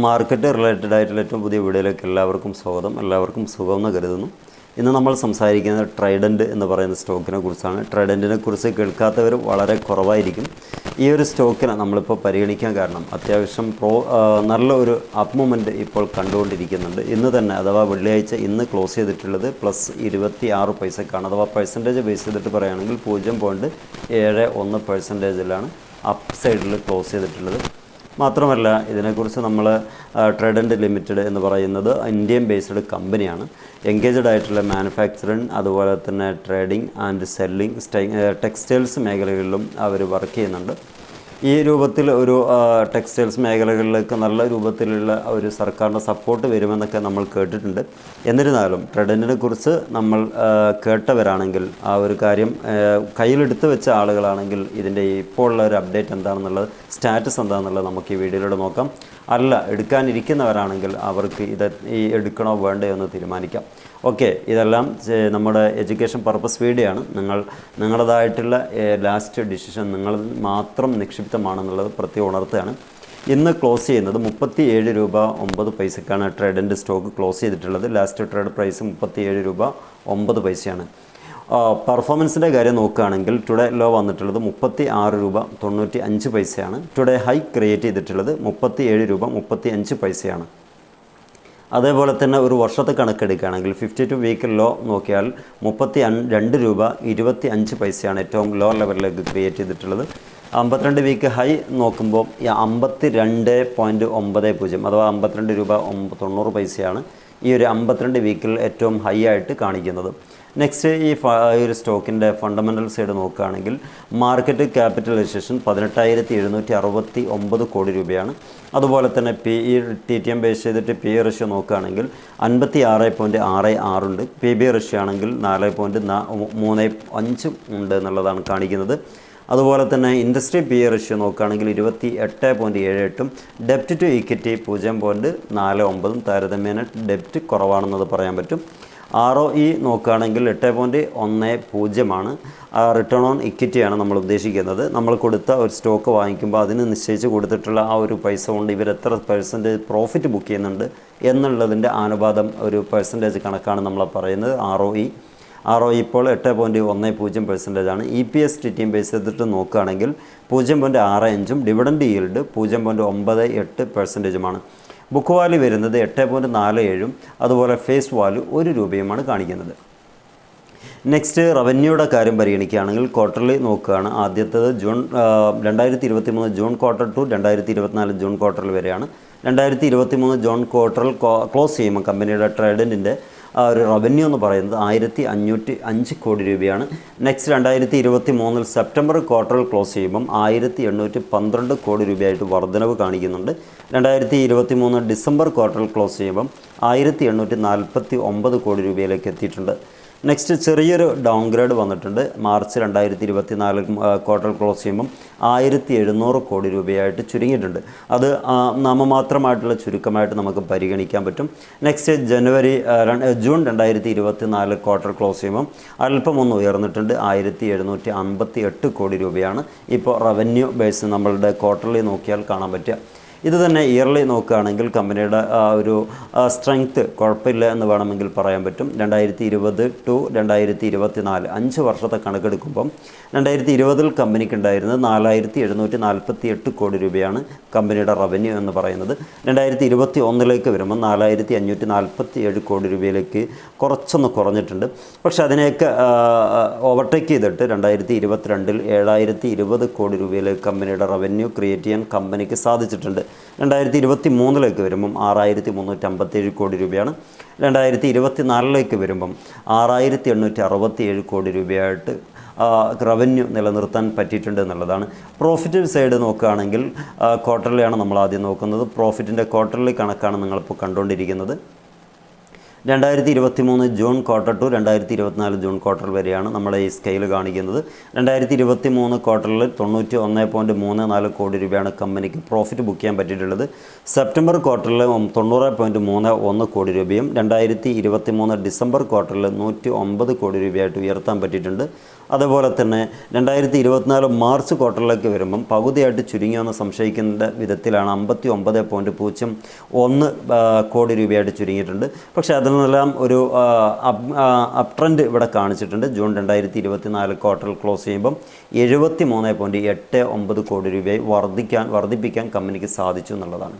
Market related ആയിട്ടുള്ള ഏറ്റവും പുതിയ വീഡിയോയിലേക്ക് എല്ലാവർക്കും സ്വാഗതം. എല്ലാവർക്കും സുഖം എന്ന് കരുതുന്നു. ഇന്ന് നമ്മൾ സംസാരിക്കുന്നത് ട്രൈഡന്റ് എന്ന് പറയുന്ന സ്റ്റോക്കിനെ കുറിച്ചാണ്. ട്രൈഡന്റിനെ കുറിച്ച് കേൾക്കാത്തവർ വളരെ കുറവായിരിക്കും. ഈ ഒരു സ്റ്റോക്കിനെ നമ്മളിപ്പോൾ പരിഗണിക്കാൻ കാരണം അത്യാവശ്യം പ്രോ നല്ല ഒരു മൂമെന്റ് ഇപ്പോൾ കണ്ടുകൊണ്ടിരിക്കുന്നുണ്ട്. ഇന്ന് തന്നെ അഥവാ വെള്ളിയാഴ്ച ഇന്ന് ക്ലോസ് ചെയ്തിട്ടുള്ളത് പ്ലസ് ഇരുപത്തി ആറ് പൈസക്കാണ് അഥവാ പെർസെന്റേജ് ബേസ് ചെയ്തിട്ട് പറയുകയാണെങ്കിൽ പൂജ്യം പോയിന്റ് ഏഴ് ഒന്ന് പെർസെന്റേജിലാണ് അപ്പ് സൈഡിൽ ക്ലോസ് ചെയ്തിട്ടുള്ളത്. മാത്രമല്ല ഇതിനെക്കുറിച്ച് നമ്മൾ ട്രേഡന്റ് ലിമിറ്റഡ് എന്ന് പറയുന്നത് ഇന്ത്യൻ ബേസ്ഡ് കമ്പനിയാണ് എൻഗേജഡ് ആയിട്ടുള്ള മാനുഫാക്ചറിങ് അതുപോലെ തന്നെ ട്രേഡിംഗ് ആൻഡ് സെല്ലിംഗ് ടെക്സ്റ്റൈൽസ് മേഖലകളിലും അവർ വർക്ക് ചെയ്യുന്നുണ്ട്. ഈ രൂപത്തിൽ ഒരു ടെക്സ്റ്റൈൽസ് മേഖലകളിലേക്ക് നല്ല രൂപത്തിലുള്ള ഒരു സർക്കാരിന്റെ സപ്പോർട്ട് വരുമെന്നൊക്കെ നമ്മൾ കേട്ടിട്ടുണ്ട്. എന്നിരുന്നാലും ട്രെഡന്റിനെ കുറിച്ച് നമ്മൾ കേട്ടവരാണെങ്കിൽ ആ ഒരു കാര്യം കയ്യിലെടുത്ത് വെച്ച ആളുകളാണെങ്കിൽ ഇതിന്റെ ഇപ്പോഴുള്ള ഒരു അപ്ഡേറ്റ് എന്താണെന്നുള്ളത് സ്റ്റാറ്റസ് എന്താണെന്നുള്ളത് നമുക്ക് ഈ വീഡിയോയിലൂടെ നോക്കാം. അല്ല എടുക്കാനിരിക്കുന്നവരാണെങ്കിൽ അവർക്ക് ഇത് ഈ എടുക്കണോ വേണ്ടയോ എന്ന് തീരുമാനിക്കാം. ഓക്കെ ഇതെല്ലാം നമ്മുടെ എഡ്യൂക്കേഷൻ പർപ്പസ് വീഡിയോ ആണ് നിങ്ങൾ നിങ്ങളുടേതായിട്ടുള്ള ലാസ്റ്റ് ഡിസിഷൻ നിങ്ങൾ മാത്രം നിക്ഷിപ്തമാണെന്നുള്ളത് പ്രത്യേകം ഉണർത്തുകയാണ്. ഇന്ന് ക്ലോസ് ചെയ്യുന്നത് മുപ്പത്തി ഏഴ് രൂപ ഒമ്പത് പൈസക്കാണ് ട്രേഡിന്റെ സ്റ്റോക്ക് ക്ലോസ് ചെയ്തിട്ടുള്ളത്. ലാസ്റ്റ് ട്രേഡ് പ്രൈസ് മുപ്പത്തി ഏഴ് രൂപ ഒമ്പത് പൈസയാണ്. പെർഫോമൻസിന്റെ കാര്യം നോക്കുകയാണെങ്കിൽ ടുഡേ ലോ വന്നിട്ടുള്ളത് മുപ്പത്തി ആറ് രൂപ തൊണ്ണൂറ്റി അഞ്ച് പൈസയാണ്. ടുഡേ ഹൈ ക്രിയേറ്റ് ചെയ്തിട്ടുള്ളത് മുപ്പത്തി ഏഴ് രൂപ മുപ്പത്തി അഞ്ച് പൈസയാണ്. അതേപോലെ തന്നെ ഒരു വർഷത്തെ കണക്കെടുക്കുകയാണെങ്കിൽ ഫിഫ്റ്റി ടു വീക്ക് ലോ നോക്കിയാൽ മുപ്പത്തി രണ്ട് രൂപ ഇരുപത്തി അഞ്ച് പൈസയാണ് ഏറ്റവും ലോ ലെവലിലേക്ക് ക്രിയേറ്റ് ചെയ്തിട്ടുള്ളത്. അമ്പത്തിരണ്ട് വീക്ക് ഹൈ നോക്കുമ്പോൾ അമ്പത്തി രണ്ട് പോയിന്റ് ഒമ്പത് പൂജ്യം അഥവാ അമ്പത്തിരണ്ട് രൂപ തൊണ്ണൂറ് പൈസയാണ് ഈ ഒരു അമ്പത്തിരണ്ട് വീക്കിൽ ഏറ്റവും ഹൈ ആയിട്ട് കാണിക്കുന്നത്. നെക്സ്റ്റ് ഈ ഒരു സ്റ്റോക്കിന്റെ ഫണ്ടമെന്റൽ സൈഡ് നോക്കുകയാണെങ്കിൽ മാർക്കറ്റ് ക്യാപിറ്റലൈസേഷൻ പതിനെട്ടായിരത്തി എഴുന്നൂറ്റി അറുപത്തി ഒമ്പത് കോടി രൂപയാണ്. അതുപോലെ തന്നെ P E T T M base ചെയ്തിട്ട് പി ഇ റഷ്യ നോക്കുകയാണെങ്കിൽ അൻപത്തി ആറ് പോയിന്റ് ആറ് ആറുണ്ട് പി ബി റഷ്യ ആണെങ്കിൽ നാല് പോയിന്റ് മൂന്ന് അഞ്ച് ഉണ്ട് എന്നുള്ളതാണ് കാണിക്കുന്നത്. അതുപോലെ തന്നെ ഇൻഡസ്ട്രി പി ഇ റഷ്യ നോക്കുകയാണെങ്കിൽ ഇരുപത്തി എട്ട് പോയിന്റ് ഏഴ് എട്ടും. ഡെപ്റ്റ് ടു ഇക്വിറ്റി പൂജ്യം പോയിന്റ് നാല് ഒമ്പതും താരതമ്യേന ഡെപ്റ്റ് കുറവാണെന്നത് പറയാൻ പറ്റും. ആർ ഒ ഇ നോക്കുകയാണെങ്കിൽ എട്ട് പോയിന്റ് ഒന്ന് പൂജ്യമാണ്. റിട്ടേൺ ഓൺ ഇക്വിറ്റിയാണ് നമ്മൾ ഉദ്ദേശിക്കുന്നത്. നമ്മൾ കൊടുത്ത ഒരു സ്റ്റോക്ക് വാങ്ങിക്കുമ്പോൾ അതിന് നിശ്ചയിച്ച് കൊടുത്തിട്ടുള്ള ആ ഒരു പൈസ കൊണ്ട് ഇവർ എത്ര പെർസെന്റേജ് പ്രോഫിറ്റ് ബുക്ക് ചെയ്യുന്നുണ്ട് എന്നുള്ളതിന്റെ അനുപാതം ഒരു പെർസെന്റേജ് കണക്കാണ് നമ്മൾ പറയുന്നത് R O E R O ഇപ്പോൾ എട്ട് പോയിന്റ് ഒന്ന് പൂജ്യം പെർസെന്റേജ് ആണ്. E P S T T base ചെയ്തിട്ട് നോക്കുകയാണെങ്കിൽ പൂജ്യം പോയിന്റ് ആറ് അഞ്ചും ഡിവിഡൻഡ് ഈൽഡ് പൂജ്യം പോയിന്റ് ഒമ്പത് എട്ട് പെർസെന്റേജുമാണ് ബുക്ക് വാല്യൂ വരുന്നത് എട്ട് പോയിന്റ് നാല് ഏഴും അതുപോലെ ഫേസ് വാല്യൂ ഒരു രൂപയുമാണ് കാണിക്കുന്നത്. നെക്സ്റ്റ് റവന്യൂയുടെ കാര്യം പരിഗണിക്കുകയാണെങ്കിൽ ക്വാർട്ടർലി നോക്കുകയാണ്. ആദ്യത്തേത് ജൂൺ രണ്ടായിരത്തി ഇരുപത്തി മൂന്ന് ജൂൺ ക്വാർട്ടർ ടു രണ്ടായിരത്തി ഇരുപത്തിനാല് ജൂൺ ക്വാർട്ടറിൽ വരെയാണ്. രണ്ടായിരത്തി ഇരുപത്തി മൂന്ന് ജൂൺ ക്വാർട്ടറിൽ ക്ലോസ് ചെയ്യുമ്പോൾ കമ്പനിയുടെ ട്രേഡന്റിന്റെ ആ ഒരു റവന്യൂ എന്ന് പറയുന്നത് ആയിരത്തി അഞ്ഞൂറ്റി അഞ്ച് കോടി രൂപയാണ്. നെക്സ്റ്റ് രണ്ടായിരത്തി ഇരുപത്തി മൂന്നിൽ സെപ്റ്റംബർ ക്വാർട്ടറിൽ ക്ലോസ് ചെയ്യുമ്പം ആയിരത്തി എണ്ണൂറ്റി പന്ത്രണ്ട് കോടി രൂപയായിട്ട് വർധനവ് കാണിക്കുന്നുണ്ട്. രണ്ടായിരത്തി ഇരുപത്തി മൂന്ന് ഡിസംബർ ക്വാർട്ടറിൽ ക്ലോസ് ചെയ്യുമ്പം ആയിരത്തി എണ്ണൂറ്റി നാൽപ്പത്തി ഒമ്പത് കോടി രൂപയിലേക്ക് എത്തിയിട്ടുണ്ട്. നെക്സ്റ്റ് ചെറിയൊരു ഡൗൺ ഗ്രേഡ് വന്നിട്ടുണ്ട്. മാർച്ച് രണ്ടായിരത്തി ഇരുപത്തി നാല് ക്വാർട്ടർ ക്ലോസ് ചെയ്യുമ്പം ആയിരത്തി എഴുന്നൂറ് കോടി രൂപയായിട്ട് ചുരുങ്ങിയിട്ടുണ്ട്. അത് നാമമാത്രമായിട്ടുള്ള ചുരുക്കമായിട്ട് നമുക്ക് പരിഗണിക്കാൻ പറ്റും. നെക്സ്റ്റ് ജനുവരി ജൂൺ രണ്ടായിരത്തി ഇരുപത്തി നാല് ക്വാർട്ടർ ക്ലോസ് ചെയ്യുമ്പം അല്പം ഒന്ന് ഉയർന്നിട്ടുണ്ട്. ആയിരത്തി എഴുന്നൂറ്റി അൻപത്തി എട്ട് കോടി രൂപയാണ്. ഇപ്പോൾ റവന്യൂ ബേസ് നമ്മളുടെ ക്വാർട്ടർലി നോക്കിയാൽ കാണാൻ പറ്റുക. ഇത് തന്നെ ഇയർലി നോക്കുകയാണെങ്കിൽ കമ്പനിയുടെ ആ ഒരു സ്ട്രെങ്ത്ത് കുഴപ്പമില്ല എന്ന് വേണമെങ്കിൽ പറയാൻ പറ്റും. രണ്ടായിരത്തി ഇരുപത് ടു രണ്ടായിരത്തി ഇരുപത്തി നാല് അഞ്ച് വർഷത്തെ കണക്കെടുക്കുമ്പം രണ്ടായിരത്തി ഇരുപതിൽ കമ്പനിക്ക് ഉണ്ടായിരുന്നത് നാലായിരത്തി എഴുന്നൂറ്റി നാൽപ്പത്തി എട്ട് കോടി രൂപയാണ് കമ്പനിയുടെ റവന്യൂ എന്ന് പറയുന്നത്. രണ്ടായിരത്തി ഇരുപത്തി ഒന്നിലേക്ക് വരുമ്പോൾ നാലായിരത്തി അഞ്ഞൂറ്റി നാൽപ്പത്തി ഏഴ് കോടി രൂപയിലേക്ക് കുറച്ചൊന്ന് കുറഞ്ഞിട്ടുണ്ട്. പക്ഷേ അതിനെയൊക്കെ ഓവർടേക്ക് ചെയ്തിട്ട് രണ്ടായിരത്തി ഇരുപത്തിരണ്ടിൽ ഏഴായിരത്തി ഇരുപത് കോടി രൂപയിലേക്ക് കമ്പനിയുടെ റവന്യൂ ക്രിയേറ്റ് ചെയ്യാൻ കമ്പനിക്ക് സാധിച്ചിട്ടുണ്ട്. രണ്ടായിരത്തി ഇരുപത്തി മൂന്നിലേക്ക് വരുമ്പം ആറായിരത്തി മുന്നൂറ്റി അമ്പത്തേഴ് കോടി രൂപയാണ്. രണ്ടായിരത്തി ഇരുപത്തി നാലിലേക്ക് വരുമ്പം ആറായിരത്തി എണ്ണൂറ്റി അറുപത്തി ഏഴ് കോടി രൂപയായിട്ട് റവന്യൂ നിലനിർത്താൻ പറ്റിയിട്ടുണ്ട് എന്നുള്ളതാണ്. പ്രോഫിറ്റ് സൈഡ് നോക്കുകയാണെങ്കിൽ ക്വാർട്ടർലിയാണ് നമ്മൾ ആദ്യം നോക്കുന്നത്. പ്രോഫിറ്റിന്റെ ക്വാർട്ടർലി കണക്കാണ് നിങ്ങളിപ്പോൾ കണ്ടുകൊണ്ടിരിക്കുന്നത്. രണ്ടായിരത്തി ഇരുപത്തി മൂന്ന് ജൂൺ ക്വാർട്ടർ ടു രണ്ടായിരത്തി ഇരുപത്തിനാല് ജൂൺ ക്വാർട്ടർ വരെയാണ് നമ്മുടെ ഈ സ്കെയിൽ കാണിക്കുന്നത്. രണ്ടായിരത്തി ഇരുപത്തി മൂന്ന് ക്വാർട്ടറിൽ തൊണ്ണൂറ്റി ഒന്ന് പോയിന്റ് മൂന്ന് നാല് കോടി രൂപയാണ് കമ്പനിക്ക് പ്രോഫിറ്റ് ബുക്ക് ചെയ്യാൻ പറ്റിയിട്ടുള്ളത്. സെപ്റ്റംബർ ക്വാർട്ടറിൽ തൊണ്ണൂറ് പോയിന്റ് മൂന്ന് ഒന്ന് കോടി രൂപയും രണ്ടായിരത്തി ഇരുപത്തി മൂന്ന് ഡിസംബർ ക്വാർട്ടറിൽ നൂറ്റി ഒമ്പത് കോടി രൂപയായിട്ട് ഉയർത്താൻ പറ്റിയിട്ടുണ്ട്. അതുപോലെ തന്നെ രണ്ടായിരത്തി ഇരുപത്തിനാല് മാർച്ച് ക്വാർട്ടറിലേക്ക് വരുമ്പം പകുതിയായിട്ട് ചുരുങ്ങിയെന്ന് സംശയിക്കുന്ന വിധത്തിലാണ് അമ്പത്തി ഒമ്പത് പോയിന്റ് പൂജ്യം ഒന്ന് കോടി രൂപയായിട്ട് ചുരുങ്ങിയിട്ടുണ്ട്. പക്ഷേ അതിൽ നിന്നെല്ലാം ഒരു അപ് ട്രെൻഡ് ഇവിടെ കാണിച്ചിട്ടുണ്ട്. ജൂൺ രണ്ടായിരത്തി ഇരുപത്തിനാല് ക്വാർട്ടറിൽ ക്ലോസ് ചെയ്യുമ്പം എഴുപത്തി മൂന്ന് പോയിന്റ് എട്ട് ഒമ്പത് കോടി രൂപയായി വർദ്ധിക്കാൻ വർദ്ധിപ്പിക്കാൻ കമ്പനിക്ക് സാധിച്ചു എന്നുള്ളതാണ്.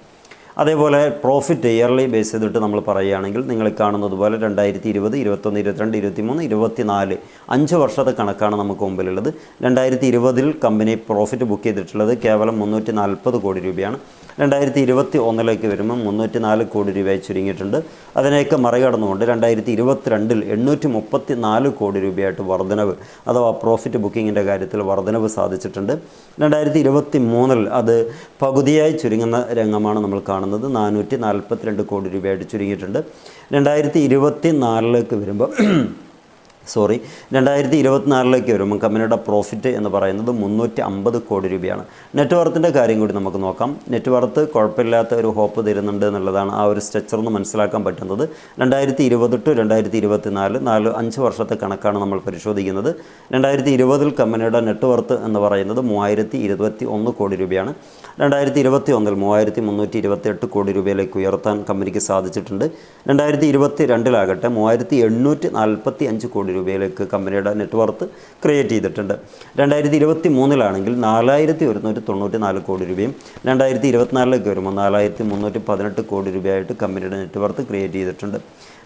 അതേപോലെ പ്രോഫിറ്റ് ഇയർലി ബേസ് ചെയ്തിട്ട് നമ്മൾ പറയുകയാണെങ്കിൽ നിങ്ങൾ കാണുന്നത് പോലെ രണ്ടായിരത്തി ഇരുപത് ഇരുപത്തൊന്ന് ഇരുപത്തിരണ്ട് ഇരുപത്തിമൂന്ന് ഇരുപത്തിനാല് അഞ്ച് വർഷത്തെ കണക്കാണ് നമുക്ക് മുമ്പിലുള്ളത്. രണ്ടായിരത്തി ഇരുപതിൽ കമ്പനി പ്രോഫിറ്റ് ബുക്ക് ചെയ്തിട്ടുള്ളത് കേവലം മുന്നൂറ്റി നാൽപ്പത് കോടി രൂപയാണ്. രണ്ടായിരത്തി ഇരുപത്തി ഒന്നിലേക്ക് വരുമ്പോൾ മുന്നൂറ്റി നാല് കോടി രൂപയായി ചുരുങ്ങിയിട്ടുണ്ട്. അതിനെയൊക്കെ മറികടന്നുകൊണ്ട് രണ്ടായിരത്തി ഇരുപത്തിരണ്ടിൽ എണ്ണൂറ്റി മുപ്പത്തി നാല് കോടി രൂപയായിട്ട് വർധനവ് അഥവാ പ്രോഫിറ്റ് ബുക്കിങ്ങിന്റെ കാര്യത്തിൽ വർധനവ് സാധിച്ചിട്ടുണ്ട്. രണ്ടായിരത്തി ഇരുപത്തി മൂന്നിൽ അത് പകുതിയായി ചുരുങ്ങുന്ന രംഗമാണ് നമ്മൾ കാണുന്നത്. നാനൂറ്റി നാൽപ്പത്തിരണ്ട് കോടി രൂപയായിട്ട് ചുരുങ്ങിയിട്ടുണ്ട്. രണ്ടായിരത്തി ഇരുപത്തി നാലിലേക്ക് വരുമ്പോൾ സോറി രണ്ടായിരത്തി ഇരുപത്തിനാലിലേക്ക് വരുമ്പോൾ കമ്പനിയുടെ പ്രോഫിറ്റ് എന്ന് പറയുന്നത് മുന്നൂറ്റി അമ്പത് കോടി രൂപയാണ്. നെറ്റ്വർത്തിന്റെ കാര്യം കൂടി നമുക്ക് നോക്കാം. നെറ്റ്വർത്ത് കുഴപ്പമില്ലാത്ത ഒരു ഹോപ്പ് തരുന്നുണ്ട് എന്നുള്ളതാണ് ആ ഒരു സ്ട്രക്ചർ എന്ന് മനസ്സിലാക്കാൻ പറ്റുന്നത്. രണ്ടായിരത്തി ഇരുപത് ടു രണ്ടായിരത്തി ഇരുപത്തി നാല് നാല് അഞ്ച് വർഷത്തെ കണക്കാണ് നമ്മൾ പരിശോധിക്കുന്നത്. രണ്ടായിരത്തി ഇരുപതിൽ കമ്പനിയുടെ നെറ്റ്വർത്ത് എന്ന് പറയുന്നത് മൂവായിരത്തി ഇരുപത്തി ഒന്ന് കോടി രൂപയാണ്. രണ്ടായിരത്തി ഇരുപത്തി ഒന്നിൽ മൂവായിരത്തി മുന്നൂറ്റി ഇരുപത്തി എട്ട് കോടി രൂപയിലേക്ക് ഉയർത്താൻ കമ്പനിക്ക് സാധിച്ചിട്ടുണ്ട്. രണ്ടായിരത്തി ഇരുപത്തി രണ്ടിലാകട്ടെ മൂവായിരത്തി എണ്ണൂറ്റി നാൽപ്പത്തി അഞ്ച് കോടി രൂപയിലേക്ക് കമ്പനിയുടെ നെറ്റ് വർത്ത് ക്രിയേറ്റ് ചെയ്തിട്ടുണ്ട്. രണ്ടായിരത്തി ഇരുപത്തി മൂന്നിലാണെങ്കിൽ നാലായിരത്തി ഒരുന്നൂറ്റി തൊണ്ണൂറ്റി നാല് കോടി രൂപയും രണ്ടായിരത്തി ഇരുപത്തിനാലിലേക്ക് വരുമ്പോൾ നാലായിരത്തി മുന്നൂറ്റി പതിനെട്ട് കോടി രൂപയായിട്ട് കമ്പനിയുടെ നെറ്റ് വർത്ത് ക്രിയേറ്റ് ചെയ്തിട്ടുണ്ട്.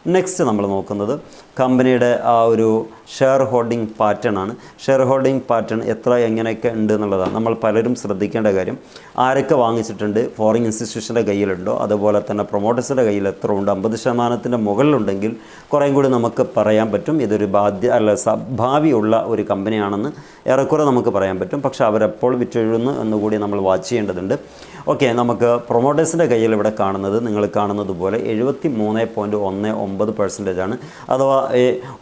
നെക്സ്റ്റ് നമ്മൾ നോക്കുന്നത് കമ്പനിയുടെ ആ ഒരു ഷെയർ ഹോൾഡിംഗ് പാറ്റേൺ ആണ്. ഷെയർ ഹോൾഡിംഗ് പാറ്റേൺ എത്ര എങ്ങനെയൊക്കെ ഉണ്ട് എന്നുള്ളതാണ്. നമ്മൾ പലരും ശ്രദ്ധിക്കേണ്ട കാര്യം. ആരൊക്കെ വാങ്ങിച്ചിട്ടുണ്ട്? ഫോറിൻ ഇൻസ്റ്റിറ്റ്യൂഷന്റെ കയ്യിലുണ്ടോ? അതുപോലെ തന്നെ പ്രൊമോട്ടേഴ്സിന്റെ കയ്യിൽ എത്ര ഉണ്ട്? അമ്പത് ശതമാനത്തിന്റെ മുകളിലുണ്ടെങ്കിൽ കുറേയും കൂടി നമുക്ക് പറയാൻ പറ്റും. ഇതൊരു ബാധ്യ അല്ല ഭാവിയുള്ള ഒരു കമ്പനിയാണെന്ന് ഏറെക്കുറെ നമുക്ക് പറയാൻ പറ്റും. പക്ഷേ അവരെപ്പോൾ വിറ്റൊഴുന്നു എന്നുകൂടി നമ്മൾ വാച്ച് ചെയ്യേണ്ടതുണ്ട്. ഓക്കെ നമുക്ക് പ്രൊമോട്ടേഴ്സിന്റെ കയ്യിൽ ഇവിടെ കാണുന്നത് നിങ്ങൾ കാണുന്നത് പോലെ എഴുപത്തി മൂന്ന് പോയിന്റ് ഒന്ന് ഒമ്പത് പെർസെന്റേജ് ആണ്. അഥവാ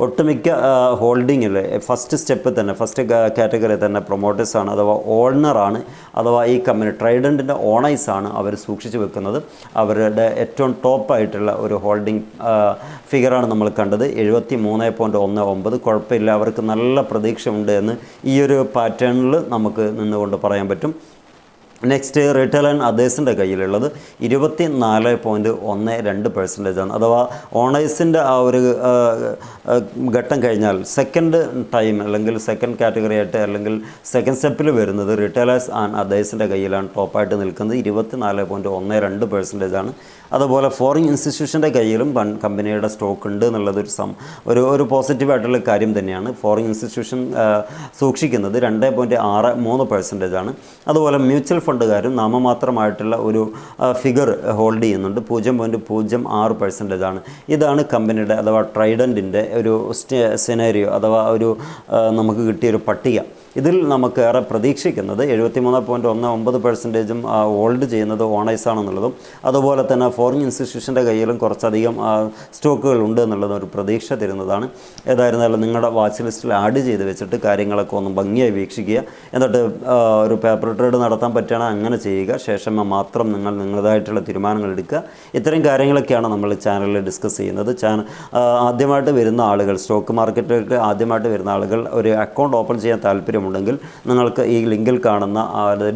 ഒട്ടുമിക്ക ഹോൾഡിങ്ങിൽ ഫസ്റ്റ് സ്റ്റെപ്പ് തന്നെ ഫസ്റ്റ് കാറ്റഗറി തന്നെ പ്രൊമോട്ടേഴ്സാണ് അഥവാ ഓണറാണ് അഥവാ ഈ കമ്പനി ട്രൈഡന്റിന്റെ ഓണേഴ്സാണ് അവർ സൂക്ഷിച്ചു വെക്കുന്നത്. അവരുടെ ഏറ്റവും ടോപ്പായിട്ടുള്ള ഒരു ഹോൾഡിംഗ് ഫിഗറാണ് നമ്മൾ കണ്ടത്. എഴുപത്തി മൂന്ന് പോയിന്റ് ഒന്ന് ഒമ്പത് കുഴപ്പമില്ല അവർക്ക് നല്ല പ്രതീക്ഷ ഉണ്ട് എന്ന് ഈ ഒരു പാറ്റേണിൽ നമുക്ക് നിന്നുകൊണ്ട് പറയാൻ പറ്റും. നെക്സ്റ്റ് റിട്ടേൺ ആൻഡ് അതേഴ്സിന്റെ കയ്യിലുള്ളത് ഇരുപത്തി നാല് പോയിന്റ് ഒന്ന് രണ്ട് പെർസെന്റേജ് ആണ്. അഥവാ ഓണേഴ്സിന്റെ ആ ഒരു ഘട്ടം കഴിഞ്ഞാൽ സെക്കൻഡ് ടൈം അല്ലെങ്കിൽ സെക്കൻഡ് കാറ്റഗറി ആയിട്ട് അല്ലെങ്കിൽ സെക്കൻഡ് സ്റ്റെപ്പിൽ വരുന്നത് റിട്ടേലേഴ്സ് ആൻഡ് അതേഴ്സിന്റെ കയ്യിലാണ് ടോപ്പായിട്ട് നിൽക്കുന്നത്. ഇരുപത്തി നാല് പോയിന്റ് ഒന്ന് രണ്ട് പെർസെന്റേജ് ആണ്. അതുപോലെ ഫോറിൻ ഇൻസ്റ്റിറ്റ്യൂഷന്റെ കയ്യിലും വൺ കമ്പനിയുടെ സ്റ്റോക്ക് ഉണ്ട് എന്നുള്ളത് ഒരു സം ഒരു ഒരു പോസിറ്റീവായിട്ടുള്ള കാര്യം തന്നെയാണ്. ഫോറിൻ ഇൻസ്റ്റിറ്റ്യൂഷൻ സൂക്ഷിക്കുന്നത് രണ്ട് പോയിന്റ് ആറ് മൂന്ന് പെർസെന്റേജ് ആണ്. അതുപോലെ മ്യൂച്വൽ ഫണ്ടുകാരും നാമമാത്രമായിട്ടുള്ള ഒരു ഫിഗർ ഹോൾഡ് ചെയ്യുന്നുണ്ട്. പൂജ്യം പോയിന്റ് പൂജ്യം ആറ് പെർസെന്റേജ് ആണ് ഇതാണ് കമ്പനിയുടെ അഥവാ ട്രൈഡന്റിന്റെ ഒരു സിനാരിയോ അഥവാ ഒരു നമുക്ക് കിട്ടിയ ഒരു പട്ടിക. ഇതിൽ നമുക്ക് ഏറെ പ്രതീക്ഷിക്കുന്നത് എഴുപത്തി മൂന്ന് പോയിന്റ് ഒന്ന് ഒമ്പത് പെർസെന്റേജും ഹോൾഡ് ചെയ്യുന്നത് ഓണേഴ്സ് ആണെന്നുള്ളതും അതുപോലെ തന്നെ ഫോറിൻ ഇൻസ്റ്റിറ്റ്യൂഷന്റെ കയ്യിലും കുറച്ചധികം സ്റ്റോക്കുകൾ ഉണ്ട് എന്നുള്ളതും ഒരു പ്രതീക്ഷ തരുന്നതാണ്. ഏതായിരുന്നാലും നിങ്ങളുടെ വാച്ച് ലിസ്റ്റിൽ ആഡ് ചെയ്ത് വെച്ചിട്ട് കാര്യങ്ങളൊക്കെ ഒന്ന് ഭംഗിയായി വീക്ഷിക്കുക. എന്നിട്ട് ഒരു പേപ്പർ ട്രേഡ് നടത്താൻ പറ്റുകയാണെങ്കിൽ അങ്ങനെ ചെയ്യുക. ശേഷം മാത്രം നിങ്ങൾ നിങ്ങളുടേതായിട്ടുള്ള തീരുമാനങ്ങൾ എടുക്കുക. ഇത്തരം കാര്യങ്ങളൊക്കെയാണ് നമ്മൾ ചാനലിൽ ഡിസ്കസ് ചെയ്യുന്നത്. ചാനൽ ആദ്യമായിട്ട് വരുന്ന ആളുകൾ സ്റ്റോക്ക് മാർക്കറ്റിലേക്ക് ആദ്യമായിട്ട് വരുന്ന ആളുകൾ ഒരു അക്കൗണ്ട് ഓപ്പൺ ചെയ്യാൻ താല്പര്യമുണ്ടെങ്കിൽ നിങ്ങൾക്ക് ഈ ലിങ്കിൽ കാണുന്ന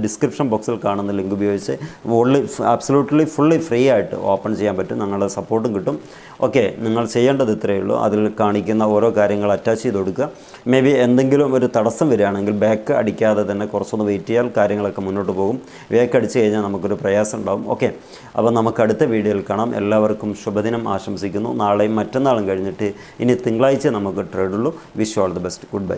ഡിസ്ക്രിപ്ഷൻ ബോക്സിൽ കാണുന്ന ലിങ്ക് ഉപയോഗിച്ച് ഫുള്ളി അബ്സലൂട്ട്ലി ഫുള്ളി ഫ്രീ ആയിട്ട് ഓപ്പൺ ചെയ്യാൻ പറ്റും. നിങ്ങളുടെ സപ്പോർട്ടും കിട്ടും. ഓക്കെ നിങ്ങൾ ചെയ്യേണ്ടത് ഇത്രയേ ഉള്ളൂ. അതിൽ കാണിക്കുന്ന ഓരോ കാര്യങ്ങൾ അറ്റാച്ച് ചെയ്ത് കൊടുക്കുക. മേ ബി എന്തെങ്കിലും ഒരു തടസ്സം വരികയാണെങ്കിൽ ബാക്ക് അടിക്കാതെ തന്നെ കുറച്ചൊന്ന് വെയിറ്റ് ചെയ്യാൽ കാര്യങ്ങളൊക്കെ മുന്നോട്ട് പോകും. ബാക്ക് അടിച്ച് കഴിഞ്ഞാൽ നമുക്കൊരു പ്രയാസം ഉണ്ടാവും. ഓക്കെ അപ്പോൾ നമുക്ക് അടുത്ത വീഡിയോയിൽ കാണാം. എല്ലാവർക്കും ശുഭദിനം ആശംസിക്കുന്നു. നാളെയും മറ്റന്നാളും കഴിഞ്ഞിട്ട് ഇനി തിങ്കളാഴ്ച നമുക്ക് ട്രേഡുള്ളൂ wish all the best good bye